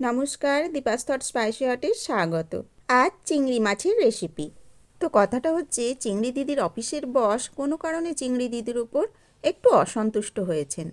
নমস্কার Deepa's thought spicy হটে স্বাগত। আজ চিংড়ি মাছের রেসিপি তো কথাটা হচ্ছে, চিংড়ি দিদির অফিসের বস কোনো কারণে চিংড়ি দিদির উপর একটু অসন্তুষ্ট হয়েছেন।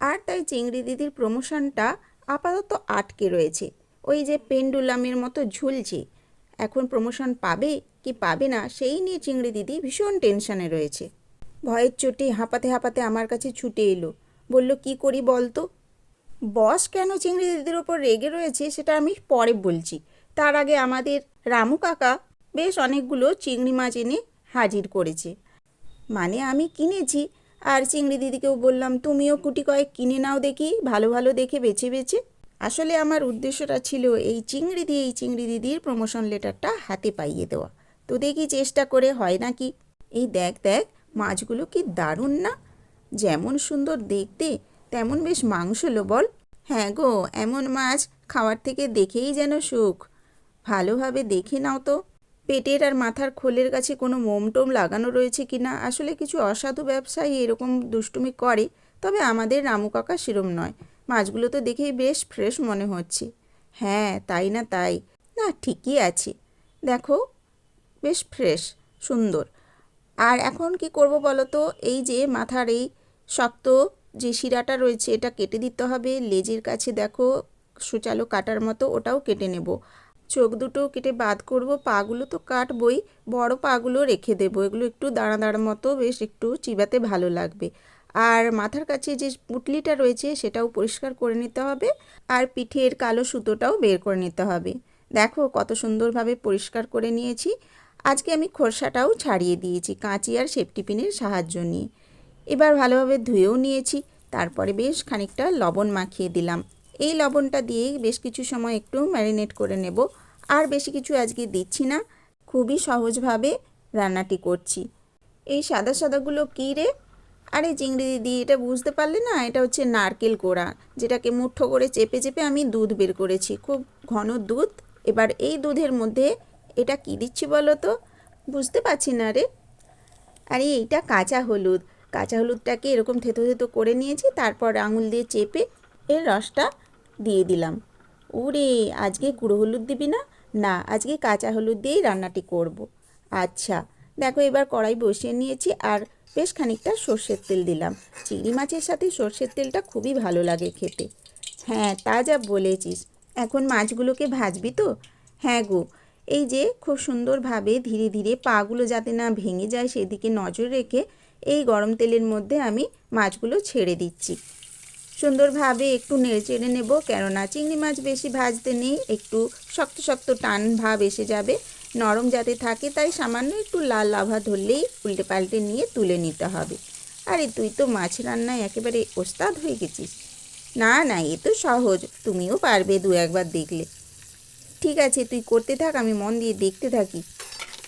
আর তাই চিংড়ি দিদির প্রমোশনটা আপাতত আটকে রয়েছে। ওই যে পেন্ডুলামের মতো ঝুলছে। এখন প্রমোশন পাবে কি পাবে না, সেই নিয়ে চিংড়ি দিদি ভীষণ টেনশনে রয়েছে। ভয়ের চোটে হাঁপাতে হাঁপাতে আমার কাছে ছুটে এলো। বলল, কি করি বলতো? বস কেন চিংড়ি দিদির ওপর রেগে রয়েছে সেটা আমি পরে বলছি। তার আগে আমাদের রামু কাকা বেশ অনেকগুলো চিংড়ি মাছ এনে হাজির করেছে। মানে আমি কিনেছি। আর চিংড়ি দিদিকেও বললাম, তুমিও কুটি কয়েক কিনে নাও দেখি, ভালো ভালো দেখে বেছে বেছে। আসলে আমার উদ্দেশ্যটা ছিল এই চিংড়ি দিয়ে এই চিংড়ি দিদির প্রমোশন লেটারটা হাতে পাইয়ে দেওয়া। তো দেখি চেষ্টা করে হয় নাকি। এই দেখ দেখ, মাছগুলো কি দারুণ না? যেমন সুন্দর দেখতে, তেমন বেশ মাংস মাংসলো বল হ্যাঁ গো, এমন মাছ খাওয়ার থেকে দেখেই যেন সুখ। ভালোভাবে দেখে নাও তো, পেটের আর মাথার খোলের কাছে কোনো মোমটোম লাগানো রয়েছে কি না? আসলে কিছু অসাধু ব্যবসায়ী এরকম দুষ্টুমি করে, তবে আমাদের রামু কাকা সেরম নয়। মাছগুলো তো দেখেই বেশ ফ্রেশ মনে হচ্ছে। হ্যাঁ তাই না তাই। না, ঠিকই আছে। দেখো, বেশ ফ্রেশ, সুন্দর। আর এখন কি করব বলো তো? এই যে মাথার এই শক্ত যে শিরাটা রয়েছে এটা কেটে দিতে হবে। লেজের কাছে দেখো সুচালো কাটার মতো ওটাও কেটে নেব। চোখ দুটো কেটে বাদ করব। পাগুলো তো কাটবই। বড় পাগুলো রেখে দেবো। এগুলো একটু দাঁড়া দাঁড়া মতো বেশ একটু চিবাতে ভালো লাগবে। আর মাথার কাছে যে পুটলিটা রয়েছে সেটাও পরিষ্কার করে নিতে হবে। আর পিঠের কালো সুতোটাও বের করে নিতে হবে। দেখো কত সুন্দরভাবে পরিষ্কার করে নিয়েছি। আজকে আমি খোরসাটাও ছাড়িয়ে দিয়েছি কাঁচি আর সেফটি পিনের সাহায্য নিয়ে। এবার ভালোভাবে ধুয়েও নিয়েছি। তারপরে বেশ খানিকটা লবণ মাখিয়ে দিলাম। এই লবণটা দিয়ে বেশ কিছু সময় একটু ম্যারিনেট করে নেব। আর বেশি কিছু আজকে দিচ্ছি না। খুবই সহজভাবে রান্নাটি করছি। এই সাদা সাদাগুলো কী রে? আরে চিংড়ি দিদি, এটা বুঝতে পারলে না, এটা হচ্ছে নারকেল কোড়া, যেটাকে মুঠো করে চেপে চেপে আমি দুধ বের করেছি। খুব ঘন দুধ। এবার এই দুধের মধ্যে এটা কী দিচ্ছি বলো তো? বুঝতে পারছি না রে। আরে এইটা কাঁচা হলুদ। কাঁচা হলুদটাকে এরকম থেতো থেতো করে নিয়েছি, তারপর আঙুল দিয়ে চেপে এর রসটা দিয়ে দিলাম। ওরে, আজকে গুঁড়ো হলুদ দিবি না? না, আজকে কাঁচা হলুদ দিয়েই রান্নাটি করব। আচ্ছা দেখো এবার কড়াই বসিয়ে নিয়েছি আর বেশ খানিকটা সর্ষের তেল দিলাম। চিংড়ি মাছের সাথে সর্ষের তেলটা খুবই ভালো লাগে খেতে। হ্যাঁ তা যা বলেছিস। এখন মাছগুলোকে ভাজবি তো? হ্যাঁ গো, এই যে খুব সুন্দরভাবে ধীরে ধীরে পাগুলো যাতে না ভেঙে যায়, সেদিকে নজর রেখে এই গরম তেলের মধ্যে আমি মাছগুলো ছেড়ে দিচ্ছি। সুন্দরভাবে একটু নেড়ে চেড়ে নেব, কেননা চিংড়ি মাছ বেশি ভাজতে নেই, একটু শক্ত শক্ত টান ভাব এসে যাবে। নরম যাতে থাকে, তাই সামান্য একটু লাল লাভা ধরলেই উল্টে পাল্টে নিয়ে তুলে নিতে হবে। আরে তুই তো মাছ রান্নায় একেবারে ওস্তাদ হয়ে গেছিস। না না, এ তো সহজ, তুমিও পারবে দু একবার দেখলে। ঠিক আছে, তুই করতে থাক, আমি মন দিয়ে দেখতে থাকি।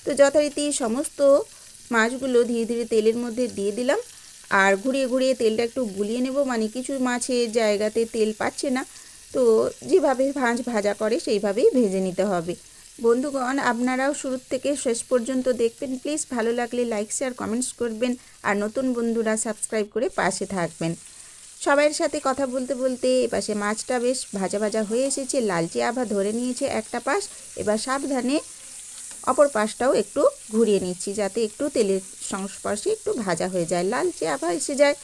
তো যথারীতি সমস্ত মাছগুলো ধীরে ধীরে তেলের মধ্যে দিয়ে দিলাম। আর ঘুরিয়ে ঘুরিয়ে তেলটা একটু গুলিয়ে নেব মানে কিছু মাছের জায়গাতে তেল পাচ্ছে না। তো যেভাবে ভাঁজ ভাজা করে সেইভাবেই ভেজে নিতে হবে। বন্ধুগণ, আপনারাও শুরু থেকে শেষ পর্যন্ত দেখবেন। প্লিজ ভালো লাগলে লাইক, শেয়ার, কমেন্টস করবেন। আর নতুন বন্ধুরা সাবস্ক্রাইব করে পাশে থাকবেন। সবাইয়ের সাথে কথা বলতে বলতে এপাশে মাছটা বেশ ভাজা ভাজা হয়ে এসেছে। লালচে আভা ধরে নিয়েছে একটা পাশ। এবার সাবধানে অপর পাশটাও একটু ঘুরিয়ে নিচ্ছি যাতে একটু তেলের সংস্পর্শে একটু ভাজা হয়ে যায়। লালচে আভা এসে যায়।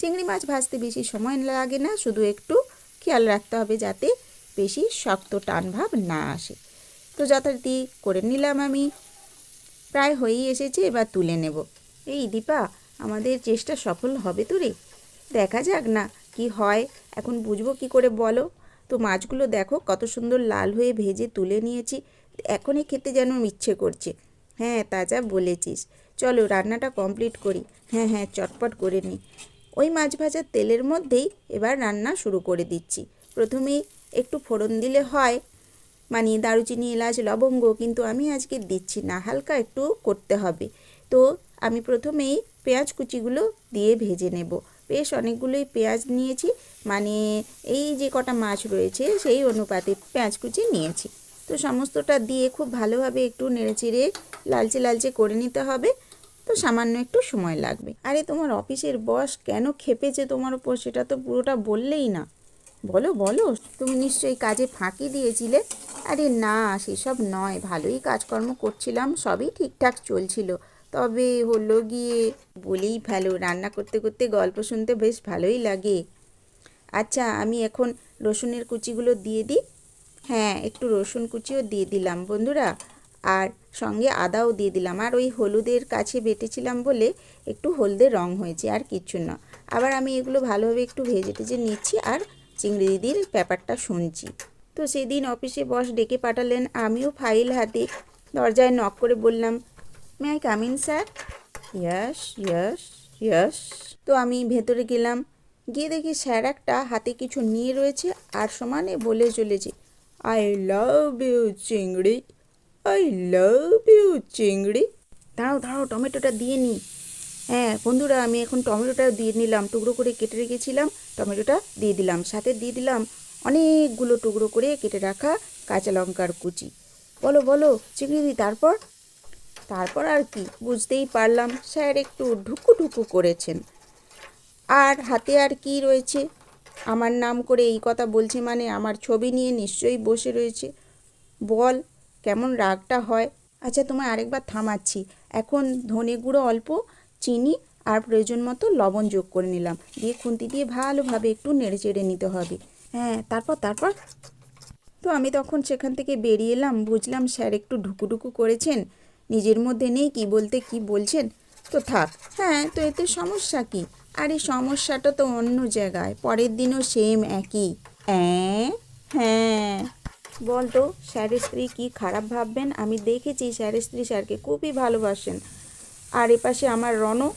চিংড়ি মাছ ভাজতে বেশি সময় লাগে না, শুধু একটু খেয়াল রাখতে হবে যাতে বেশি শক্ত টান ভাব না আসে। তো যথারীতি করে নিলাম আমি। প্রায় হয়েই এসেছে, এবার তুলে নেব। এই দীপা, আমাদের চেষ্টা সফল হবে তো রে? দেখা যাক না কি হয়। এখন বুঝব কি করে বলো? তো মাছগুলো দেখো, কত সুন্দর লাল হয়ে ভেজে তুলে নিয়েছি। এখনই খেতে যেন ইচ্ছে করছে। হ্যাঁ তা যা বলেছিস। চলো রান্নাটা কমপ্লিট করি। হ্যাঁ হ্যাঁ চটপট করে নিই ওই মাছ ভাজার তেলের মধ্যেই এবার রান্না শুরু করে দিচ্ছি। প্রথমেই একটু ফোড়ন দিলে হয় মানে দারুচিনি, এলাচ, লবঙ্গ, কিন্তু আমি আজকে দিচ্ছি না। হালকা একটু করতে হবে। তো আমি প্রথমেই পেঁয়াজ কুচিগুলো দিয়ে ভেজে নেব। বেশ অনেকগুলোই পেঁয়াজ নিয়েছি মানে এই যে কটা মাছ রয়েছে, সেই অনুপাতে পেঁয়াজ কুচি নিয়েছি। তো সমস্তটা দিয়ে খুব ভালোভাবে একটু নেড়েচেড়ে লালচে লালচে করে নিতে হবে। তো সামান্য একটু সময় লাগবে। আরে তোমার অফিসের বস কেন খেপেছে তোমার উপর? সেটা তো পুরোটা বললেই না। বলো বলো, তুমি নিশ্চয়ই কাজে ফাঁকি দিয়েছিলে। আরে না, সেসব নয়, ভালোই কাজকর্ম করছিলাম, সবই ঠিকঠাক চলছিল। তবে হলো গিয়ে বলেই ফেলো, রান্না করতে করতে গল্প শুনতে বেশ ভালোই লাগে। আচ্ছা আমি এখন রসুনের কুচিগুলো দিয়ে দিই। হ্যাঁ একটু রসুন কুচিও দিয়ে দিলাম বন্ধুরা। আর সঙ্গে আদাও দিয়ে দিলাম। আর ওই হলুদের কাছে বেটেছিলাম বলে একটু হলদে রং হয়েছে আর কিচ্ছু না। আবার আমি এগুলো ভালোভাবে একটু ভেজে টেজে নিচ্ছি আর চিংড়ি দিদির ব্যাপারটা শুনছি। তো সেদিন অফিসে বস ডেকে পাঠালেন, আমিও ফাইল হাতে দরজায় নক করে বললাম may I come in sir yes yes yes তো আমি ভেতরে গেলাম। গিয়ে দেখি স্যার একটা হাতে কিছু নিয়ে রয়েছে আর সমানে বলে চলেছে আই লাভ ইউ চিংড়ি। আই লাভ ইউ চিংড়ি। দাঁড়াও দাঁড়াও, টমেটোটা দিয়ে নিই হ্যাঁ বন্ধুরা, আমি এখন টমেটোটা দিয়ে নিলাম, টুকরো করে কেটে রেখেছিলাম, টমেটোটা দিয়ে দিলাম, সাথে দিয়ে দিলাম অনেকগুলো টুকরো করে কেটে রাখা কাঁচা লঙ্কার কুচি। বলো বলো, চিংড়ি তারপর? তারপর আর কি, বুঝতেই পারলাম, স্যার একটু ঢুকু ঢুকু করেছেন। আর হাতে আর কি রয়েছে? আমার নাম করে এই কথা বলছে মানে আমার ছবি নিয়ে নিশ্চয়ই বসে রয়েছে। বল, কেমন রাগটা হয়? আচ্ছা তোমায় আরেকবার থামাচ্ছি। এখন ধনে গুঁড়ো অল্প, চিনি আর প্রয়োজন মতো লবণ যোগ করে নিলাম। দিয়ে খুন্তি দিয়ে ভালোভাবে একটু নেড়ে চেড়ে নিতে হবে। হ্যাঁ তারপর তারপর? তো আমি তখন সেখান থেকে বেরিয়ে এলাম। বুঝলাম স্যার একটু ঢুকুঢুকু করেছেন। নিজের মধ্যে নেই কি বলতে কি বলছেন? তো থাক। হ্যাঁ তো এতে সমস্যা কি? আর এই সমস্যাটা তো অন্য জায়গায়। পরের দিনও সেম একই। হ্যাঁ। বলতো, স্যারের স্ত্রী কি খারাপ ভাববেন? আমি দেখেছি স্যারের স্ত্রী স্যারকে খুবই ভালোবাসেন। আর এপাশে আমার রণ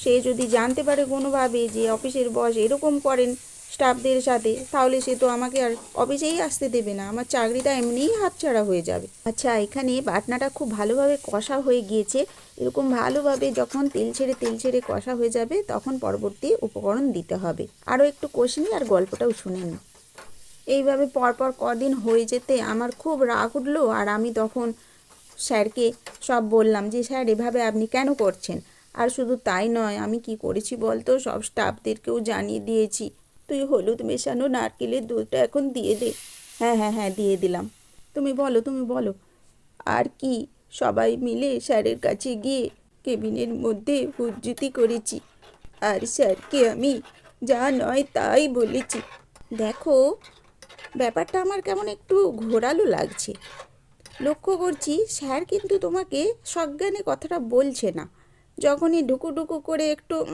সে যদি জানতে পারে কোনোভাবে যে অফিসের বস এরকম করেন স্টাফদের সাথে, তাহলে সে তো আমাকে আর অফিসেই আসতে দেবে না। আমার চাকরিটা এমনিই হাতছাড়া হয়ে যাবে। আচ্ছা এখানে বাটনাটা খুব ভালোভাবে কষা হয়ে গিয়েছে। এরকম ভালোভাবে যখন তেল ছেড়ে তেল ছেড়ে কষা হয়ে যাবে, তখন পরবর্তী উপকরণ দিতে হবে। আরও একটু কষে নিই আর গল্পটাও শুনে নিই। এইভাবে পরপর কদিন হয়ে যেতে আমার খুব রাগ উঠল আর আমি তখন স্যারকে সব বললাম যে, স্যার, এভাবে আপনি কেন করছেন? আর শুধু তাই নয়, আমি কি করেছি বলতো? সব স্টাফদেরকেও জানিয়ে দিয়েছি। তুই হলুদ মেশানো নারকেলের দুধটা এখন দিয়ে দে। হ্যাঁ হ্যাঁ হ্যাঁ দিয়ে দিলাম। তুমি বলো তুমি বলো। আর কি, সবাই মিলে স্যারের কাছে গিয়ে কেবিনের মধ্যে হুজ্জুতি করেছি। আর স্যারকে আমি যা নয় তাই বলেছি। দেখো, ব্যাপারটা আমার কেমন একটু ঘোরালো লাগছে। লক্ষ্য করছি, স্যার কিন্তু তোমাকে সজ্ঞানে কথাটা বলছে না। যখনই ঢুকু ঢুকু করে একটু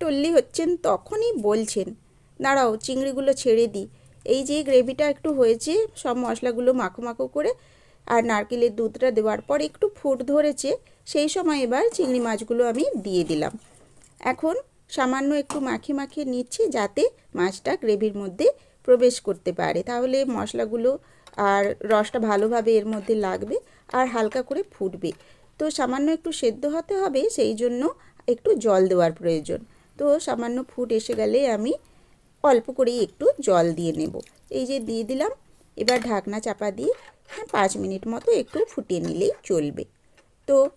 টল্লি হচ্ছেন, তখনই বলছেন। দাঁড়াও চিংড়িগুলো ছেড়ে দিই। এই যে গ্রেভিটা একটু হয়েছে, সব মশলাগুলো মাখো মাখো করে আর নারকেলের দুধটা দেওয়ার পর একটু ফুট ধরেছে, সেই সময় এবার চিংড়ি মাছগুলো আমি দিয়ে দিলাম। এখন সামান্য একটু মাখিয়ে মাখিয়ে নিচ্ছি যাতে মাছটা গ্রেভির মধ্যে প্রবেশ করতে পারে। তাহলে মশলাগুলো আর রসটা ভালোভাবে এর মধ্যে লাগবে আর হালকা করে ফুটবে। তো সামান্য একটু সেদ্ধ হতে হবে, সেই জন্য একটু জল দেওয়ার প্রয়োজন। তো সামান্য ফুট এসে গেলে আমি অল্প করেই একটু জল দিয়ে নেব। এই যে দিয়ে দিলাম, এবার ঢাকনা চাপা দিয়ে হ্যাঁ পাঁচ মিনিট মতো একটু ফুটিয়ে নিলেই চলবে। তো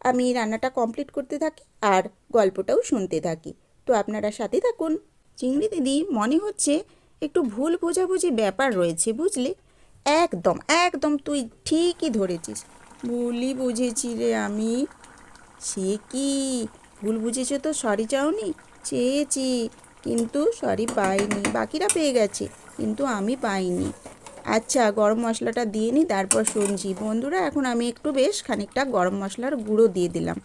আমি রান্নাটা কমপ্লিট করতে থাকি আর গল্পটাও শুনতে থাকি। তো আপনারা সাথে থাকুন। চিংড়ি দিদি, মনে হচ্ছে একটু ভুল বোঝাবুঝি ব্যাপার রয়েছে বুঝলে? একদম একদম তুই ঠিকই ধরেছিস। ভুলই বুঝেছি রে আমি। সে কি? ভুল বুঝেছ তো, সরি চাওনি? চেয়েছি। কিন্তু সরি, পাইনি। বাকিরা পেয়ে গেছে, কিন্তু আমি পাইনি। আচ্ছা গরম মশলাটা দিয়ে নিই তারপর শুনছি। বন্ধুরা, এখন আমি একটু বেশ খানিকটা গরম মশলার গুঁড়ো দিয়ে দিলাম।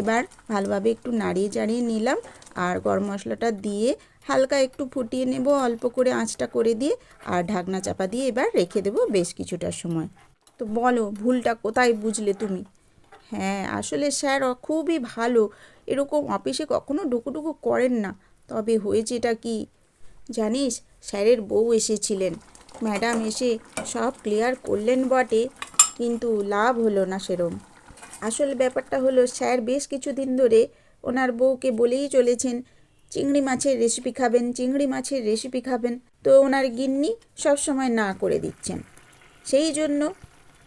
এবার ভালোভাবে একটু নাড়িয়ে চাড়িয়ে নিলাম আর গরম মশলাটা দিয়ে হালকা একটু ফুটিয়ে নেব, অল্প করে আঁচটা করে দিয়ে আর ঢাকনা চাপা দিয়ে এবার রেখে দেবো বেশ কিছুটা সময়। তো বলো, ভুলটা কোথায় বুঝলে তুমি? হ্যাঁ আসলে স্যার, খুবই ভালো। এরকম অফিসে কখনো ডুকুডুকু করেন না। তবে হয়েছেটা কি? জানিস, স্যারের বউ এসেছিলেন। ম্যাডাম এসে সব ক্লিয়ার করলেন বটে, কিন্তু লাভ হলো না সেরম। আসল ব্যাপারটা হলো, স্যার বেশ কিছুদিন ধরে ওনার বউকে বলেই চলেছেন, চিংড়ি মাছের রেসিপি খাবেন, চিংড়ি মাছের রেসিপি খাবেন। তো ওনার গিন্নি সব সময় না করে দিচ্ছেন। সেই জন্য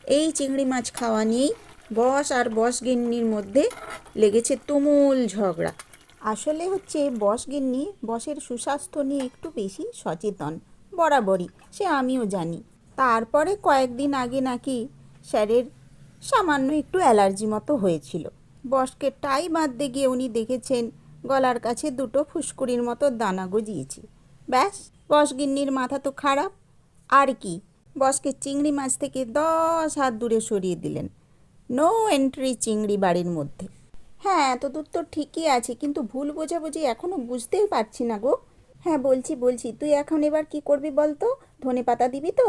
এই চিংড়ি মাছ খাওয়া নিয়েই বস আর বস গিন্নির মধ্যে লেগেছে তুমুল ঝগড়া। আসলে হচ্ছে বস গিন্নি বসের সুস্বাস্থ্য নিয়ে একটু বেশি সচেতন, বরাবরই, সে আমিও জানি। তারপরে কয়েকদিন আগে নাকি স্যারের সামান্য একটু অ্যালার্জি মতো হয়েছিল। বসকে টাই বাঁধতে গিয়ে উনি দেখেছেন গলার কাছে দুটো ফুসকুড়ির মতো দানা গজিয়েছে। ব্যাস, বস গিন্নির মাথা তো খারাপ। আর কি, বসকে চিংড়ি মাছ থেকে দশ হাত দূরে সরিয়ে দিলেন। নো এন্ট্রি চিংড়ি বাড়ির মধ্যে। হ্যাঁ এতদূর তো ঠিকই আছে, কিন্তু ভুল বোঝাবুঝি এখনও বুঝতেই পারছি না গো। হ্যাঁ বলছি বলছি, তুই এখন এবার কি করবি বলতো? ধনে পাতা দিবি তো?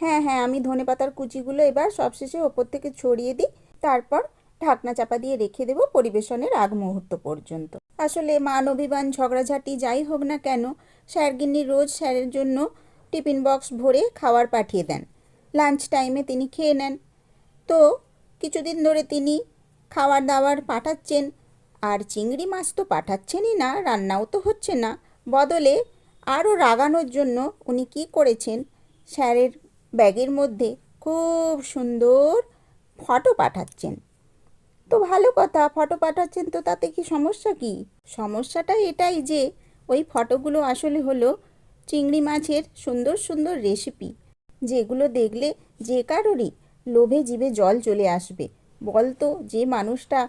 হ্যাঁ হ্যাঁ আমি ধনে পাতার কুচিগুলো এবার সবশেষে ওপর থেকে ছড়িয়ে দিই, তারপর ঢাকনা চাপা দিয়ে রেখে দেবো পরিবেশনের আগ মুহূর্ত পর্যন্ত। আসলে মান, অভিমান, ঝগড়াঝাটি যাই হোক না কেন, স্যারগিন্নি রোজ স্যারের জন্য টিফিন বক্স ভরে খাবার পাঠিয়ে দেন। লাঞ্চ টাইমে তিনি খেয়ে নেন। তো, কিছুদিন ধরে তিনি খাবার দাবার পাঠাচ্ছেন। আর চিংড়ি মাছ তো পাঠাচ্ছেনই না, রান্নাও তো হচ্ছে না। বদলে আরও রাগানোর জন্য উনি কি করেছেন? স্যারের ব্যাগের মধ্যে খুব সুন্দর ফটো পাঠাচ্ছেন। তো ভালো কথা, ফটো পাঠাচ্ছেন তো তাতে কি সমস্যা কি? সমস্যাটা এটাই যে ওই ফটোগুলো আসলে হলো চিংড়ি মাছের সুন্দর সুন্দর রেসিপি যেগুলো দেখলে যে কারোরই লোভে জিভে জল চলে আসবে। বলতো, যে মানুষটা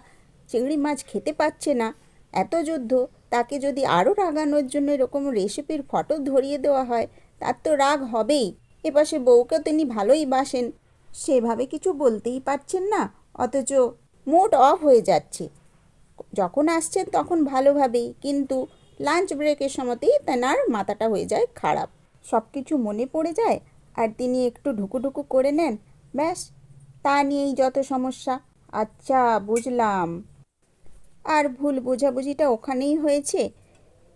চিংড়ি মাছ খেতে পাচ্ছে না, এত যুদ্ধ, তাকে যদি আরও রাগানোর জন্য এরকম রেসিপির ফটো ধরিয়ে দেওয়া হয়, তার তো রাগ হবেই। এপাশে বউকে তিনি ভালোই বাসেন। সেভাবে কিছু বলতেই পারছেন না, অথচ মুড অফ হয়ে যাচ্ছে। যখন আসছেন তখন ভালোভাবেই, কিন্তু লাঞ্চ ব্রেকের সময়তেই তেনার মাথাটা হয়ে যায় খারাপ। সব কিছু মনে পড়ে যায়, আর তিনি একটু ঢুকুঢুকু করে নেন। ব্যাস তা নিয়েই যত সমস্যা। আচ্ছা বুঝলাম। আর ভুল বোঝাবুঝিটা ওখানেই হয়েছে।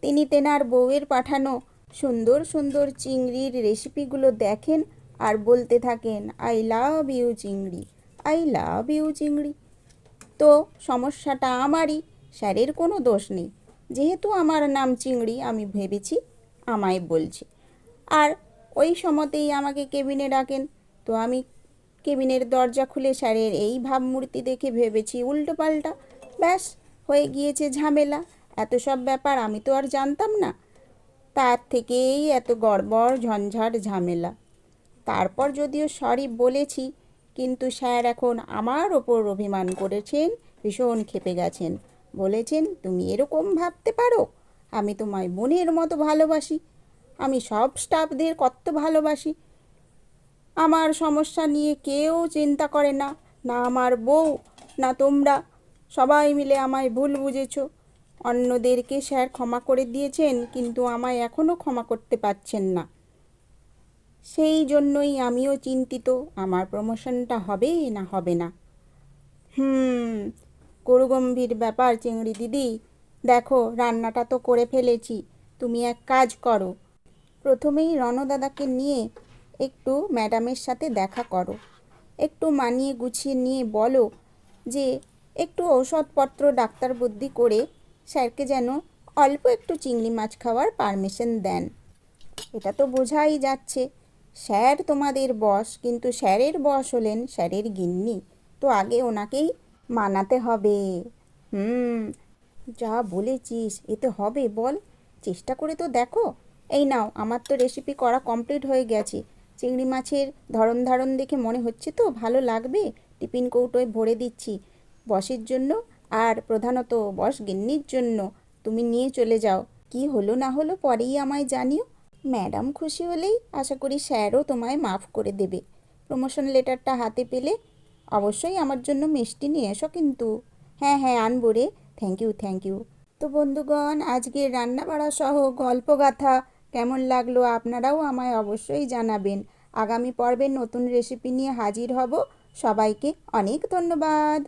তিনি তেনার বউয়ের পাঠানো সুন্দর সুন্দর চিংড়ির রেসিপিগুলো দেখেন আর বলতে থাকেন, আই লাভ ইউ চিংড়ি, আই লাভ ইউ চিংড়ি। তো সমস্যাটা আমারই, স্যারের কোনো দোষ নেই। যেহেতু আমার নাম চিংড়ি, আমি ভেবেছি আমায় বলছে। আর ওই সময়তেই আমাকে কেবিনে ডাকেন। তো আমি কেবিনের দরজা খুলে স্যারের এই ভাবমূর্তি দেখে ভেবেছি উল্টো পাল্টা ব্যাস, হয়ে গিয়েছে ঝামেলা। এত সব ব্যাপার আমি তো আর জানতাম না। তার থেকেই এত গড়বড়, ঝঞ্ঝাট ঝামেলা। তারপর যদিও সরি বলেছি, কিন্তু স্যার এখন আমার ওপর অভিমান করেছেন, ভীষণ ক্ষেপে গেছেন। বলেছেন, তুমি এরকম ভাবতে পারো? আমি তোমায় বোনের মতো ভালোবাসি। আমি সব স্টাফদের কত ভালোবাসি। আমার সমস্যা নিয়ে কেউ চিন্তা করে না না আমার বউ, না তোমরা। সবাই মিলে আমায় ভুল বুঝেছ। অন্যদেরকে স্যার ক্ষমা করে দিয়েছেন, কিন্তু আমায় এখনও ক্ষমা করতে পারছেন না। সেই জন্যই আমিও চিন্তিত, আমার প্রমোশনটা হবে না হবে না। হুম, গরুগম্ভীর ব্যাপার চিংড়ি দিদি। দেখো, রান্নাটা তো করে ফেলেছি। তুমি এক কাজ করো। প্রথমেই রণদাদাকে নিয়ে একটু ম্যাডামের সাথে দেখা করো। একটু মানিয়ে গুছিয়ে নিয়ে বলো যে একটু ঔষধপত্র, ডাক্তার বুদ্ধি করে স্যারকে যেন অল্প একটু চিংড়ি মাছ খাওয়ার পারমিশন দেন। এটা তো বোঝাই যাচ্ছে। স্যার তোমাদের বস, কিন্তু স্যারের বস হলেন স্যারের গিন্নি। তো আগে ওনাকেই মানাতে হবে। হুম, যা বলেছিস এতে হবে বল। চেষ্টা করে তো দেখো। এই নাও, আমার তো রেসিপি করা কমপ্লিট হয়ে গেছে। চিংড়ি মাছের ধরন ধারণ দেখে মনে হচ্ছে তো, ভালো লাগবে? টিফিন কৌটোয় ভরে দিচ্ছি। বসের জন্য আর প্রধানত বস গিন্নির জন্য। তুমি নিয়ে চলে যাও। কি হলো না হলো পরেই আমায় জানিও। ম্যাডাম খুশি হলেই আশা করি স্যারও তোমায় মাফ করে দেবে। প্রমোশন লেটারটা হাতে পেলে অবশ্যই আমার জন্য মিষ্টি নিয়ে এসো কিন্তু। হ্যাঁ হ্যাঁ আনব রে। Thank you thank you. তো বন্ধুগণ, আজকের রান্না বাড়া সহ গল্পগাথা কেমন লাগল আপনারাও আমায় অবশ্যই জানাবেন। আগামী পর্বে নতুন রেসিপি নিয়ে হাজির হব। সবাইকে অনেক ধন্যবাদ।